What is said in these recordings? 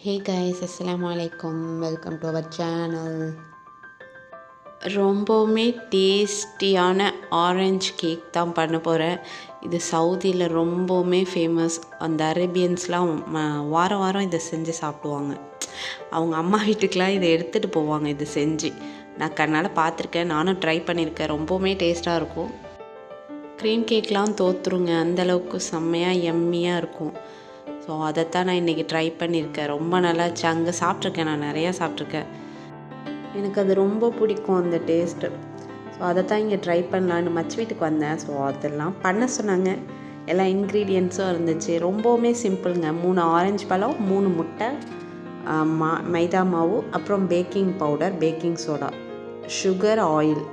Hey guys அஸ்லாம் வலைக்கம் welcome to our channel ரொம்பவுமே டேஸ்டியான ஆரஞ்சு கேக் தான் பண்ண போகிறேன் இது சவுதியில் ரொம்பவுமே ஃபேமஸ் அந்த அரேபியன்ஸ்லாம் வாரம் வாரம் இதை செஞ்சு சாப்பிடுவாங்க. அவங்க அம்மா வீட்டுக்கெலாம் இதை எடுத்துகிட்டு போவாங்க இது செஞ்சு. நான் கண்ணால் பார்த்துருக்கேன். நானும் ட்ரை பண்ணியிருக்கேன் ரொம்பவுமே டேஸ்ட்டாக இருக்கும். க்ரீம் கேக்லாம் தோற்றுருங்க அந்தளவுக்கு செம்மையாக எம்மியாக இருக்கும். ஸோ அதைத்தான் நான் இன்றைக்கி ட்ரை பண்ணியிருக்கேன். ரொம்ப நல்லா அங்கே சாப்பிட்ருக்கேன் நான் நிறையா சாப்பிட்ருக்கேன் எனக்கு அது ரொம்ப பிடிக்கும் அந்த டேஸ்ட்டு ஸோ அதை தான் இங்கே ட்ரை பண்ணலான்னு மச்சு வீட்டுக்கு வந்தேன். ஸோ அதெல்லாம் பண்ண சொன்னாங்க. எல்லா இன்க்ரீடியன்ஸும் இருந்துச்சு. ரொம்பவுமே சிம்பிளுங்க மூணு ஆரஞ்சு பழம் மூணு முட்டை மா மைதா மாவு அப்புறம் baking powder baking soda sugar oil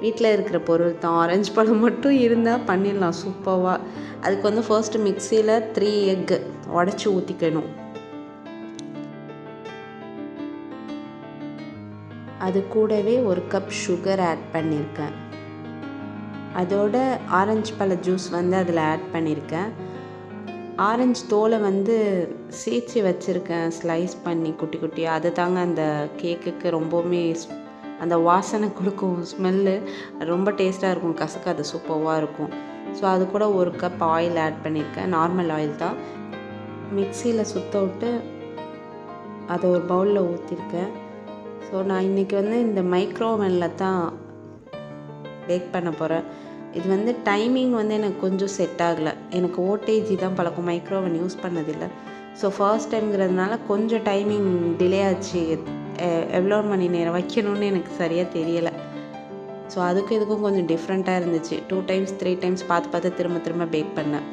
வீட்டில் இருக்கிற பொருள் தான். ஆரஞ்சு பழம் மட்டும் இருந்தால் பண்ணிடலாம் சூப்பராக அதுக்கு வந்து ஃபர்ஸ்ட்டு மிக்சியில் த்ரீ எக்கு உடச்சி ஊற்றிக்கணும் அது கூடவே ஒரு கப் சுகர் ஆட் பண்ணியிருக்கேன் அதோட ஆரஞ்சு பழ ஜூஸ் வந்து அதில் ஆட் பண்ணியிருக்கேன் ஆரஞ்சு தோலை வந்து சீச்சி வச்சுருக்கேன் ஸ்லைஸ் பண்ணி குட்டி குட்டியாக அது தாங்க அந்த கேக்குக்கு ரொம்பவுமே அந்த வாசனை கொடுக்கும் ஸ்மெல்லு ரொம்ப டேஸ்ட்டாக இருக்கும். கசக்காது சூப்பராக இருக்கும். ஸோ அது கூட ஒரு கப் ஆயில் ஆட் பண்ணியிருக்கேன் நார்மல் ஆயில் தான். மிக்சியில் சுத்த விட்டு அதை ஒரு பவுலில் ஊற்றிருக்கேன் ஸோ நான் இன்றைக்கி வந்து இந்த மைக்ரோவனில் தான் பேக் பண்ண போகிறேன் இது வந்து டைமிங் வந்து எனக்கு கொஞ்சம் செட் ஆகலை. எனக்கு ஓட்டேஜி தான் பழக்கம். மைக்ரோவன் யூஸ் பண்ணதில்லை. ஸோ ஃபர்ஸ்ட் டைம்ங்கிறதுனால கொஞ்சம் டைமிங் டிலே ஆச்சு. எவ்வளோ மணி நேரம் வைக்கணும்னு எனக்கு சரியாக தெரியலை. ஸோ அதுக்கும் இதுக்கும் கொஞ்சம் டிஃப்ரெண்ட்டாக இருந்துச்சு. டூ டைம்ஸ் த்ரீ டைம்ஸ் பார்த்து பார்த்து திரும்ப திரும்ப பேக் பண்ணேன்.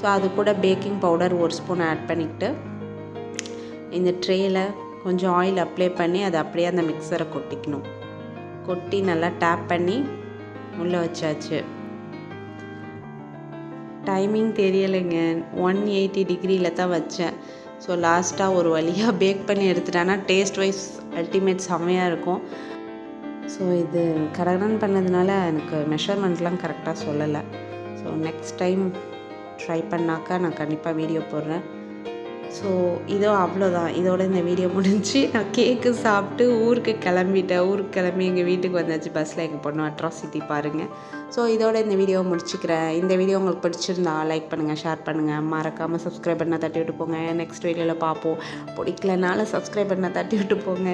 ஸோ அது கூட பேக்கிங் பவுடர் ஒரு ஸ்பூன் ஆட் பண்ணிக்கிட்டு இந்த ட்ரேயில் கொஞ்சம் ஆயில் அப்ளை பண்ணி அதை அப்படியே அந்த மிக்சரை கொட்டிக்கணும். கொட்டி நல்லா டேப் பண்ணி உள்ளே வச்சாச்சு. டைமிங் தெரியலைங்க. ஒன் எயிட்டி டிகிரியில் தான் வச்சேன். ஸோ லாஸ்ட்டாக ஒரு வழியாக பேக் பண்ணி எடுத்துட்டேன்னா டேஸ்ட் வைஸ் அல்டிமேட் செம்மையாக இருக்கும். ஸோ இது கடகடன் பண்ணதுனால எனக்கு மெஷர்மெண்ட்லாம் கரெக்டாக சொல்லலை. ஸோ நெக்ஸ்ட் டைம் ட்ரை பண்ணாக்கா நான் கண்டிப்பாக வீடியோ போடுறேன். ஸோ இதோ அவ்வளோதான். இதோட இந்த வீடியோ முடிஞ்சு நான் கேக்கு சாப்பிட்டு ஊருக்கு கிளம்பிட்டேன். ஊருக்கு கிளம்பி எங்கள் வீட்டுக்கு வந்தாச்சு. பஸ்ஸில் எங்கள் பொண்ணு அட்ராசிட்டி பாருங்கள் ஸோ இதோட இந்த வீடியோவை முடிச்சுக்கிறேன். இந்த வீடியோ உங்களுக்கு பிடிச்சிருந்தா லைக் பண்ணுங்கள் ஷேர் பண்ணுங்கள் மறக்காமல் சப்ஸ்கிரைப் பண்ணால் தட்டி விட்டு போங்க. நெக்ஸ்ட் வீடியோவில் பார்ப்போம். பிடிக்கலனாலும் சப்ஸ்கிரைப் பண்ணால் தட்டி விட்டு போங்க.